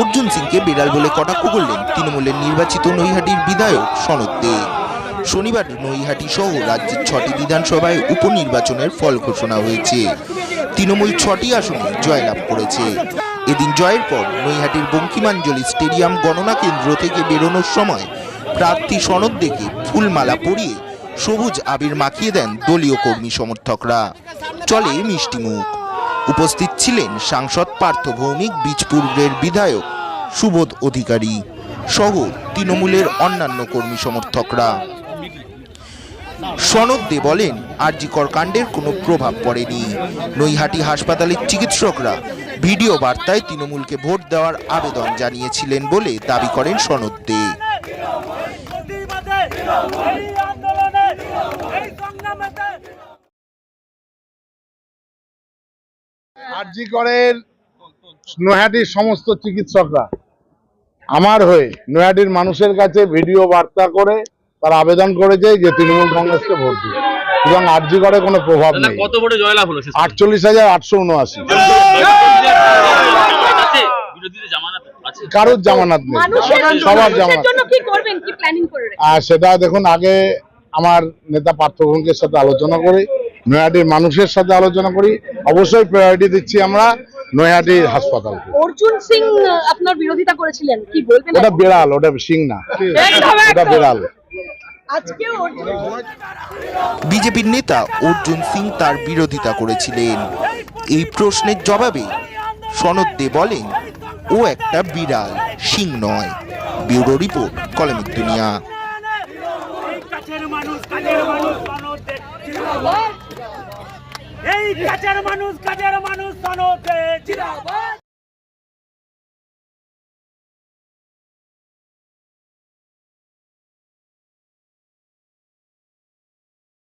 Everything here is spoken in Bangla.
অর্জুন সিংকে বিড়াল বলে কটাক্ষ করলেন তৃণমূলের নির্বাচিত নৈহাটির বিধায়ক সনদ দে। শনিবার নৈহাটি সহ রাজ্যের ছটি বিধানসভায় উপনির্বাচনের ফল ঘোষণা হয়েছে। তৃণমূল ছটি আসনে জয়লাভ করেছে। এদিন জয়ের পর নৈহাটির বঙ্কিমাঞ্জলি স্টেডিয়াম গণনা কেন্দ্র থেকে বেরোনোর সময় প্রার্থী সনদ দেখে ফুলমালা পরিয়ে সবুজ আবির মাখিয়ে দেন দলীয় কর্মী সমর্থকরা। চলে মিষ্টিমুখ। উপস্থিত ছিলেন সাংসদ পার্থ ভৌমিক বীজপুরের বিধায়ক, সুবোধ অধিকারী সহ তৃণমূলের অন্যান্য কর্মী সমর্থকরা। সনদ দে বলেন, আরজিকর কাণ্ডের কোনো প্রভাব পড়েনি। নৈহাটি হাসপাতালের চিকিৎসকরা ভিডিও বার্তায় তৃণমূলকে ভোট দেওয়ার আবেদন জানিয়েছিলেন বলে দাবি করেন সনদ দে আরজি করের নৈহাটির সমস্ত চিকিৎসকরা। আমার হয়ে নৈহাটির মানুষের কাছে ভিডিও বার্তা করে তারা আবেদন করেছে যে তৃণমূল কংগ্রেসকে ভোট দিবে। এবং আরজি করে কোনো প্রভাব নেই। কত ভোটে জয়লাভ হলো আটচল্লিশ হাজার আটশো উনআশি। কারোর জামানত নেই। সবার জামানত। জন্য কি করবেন কি প্ল্যানিং করে রেখেছেন? আর সেটা দেখুন আগে আমার নেতা পার্থ ভৌমিকের সাথে আলোচনা করি নৈহাটির মানুষের সাথে আলোচনা করি অবশ্যই প্রায়োরিটি দিচ্ছি আমরা নৈহাটির হাসপাতাল। অর্জুন সিং আপনার বিরোধিতা করেছিলেন কি বলবেন ওটা বেড়াল ওটা সিং না। ওটা। বেড়াল। বিজেপির নেতা অর্জুন সিং তার বিরোধিতা করেছিলেন। এই প্রশ্নের জবাবে সনদ দে বলেন ও একটা বিড়াল সিং নয়। ব্যুরো রিপোর্ট কলমিক দুনিয়া এই কাছের মানুষ কাজের মানুষ সনদ দে কাছের মানুষ কাজের মানুষ সনদে দে জিন্দাবাদ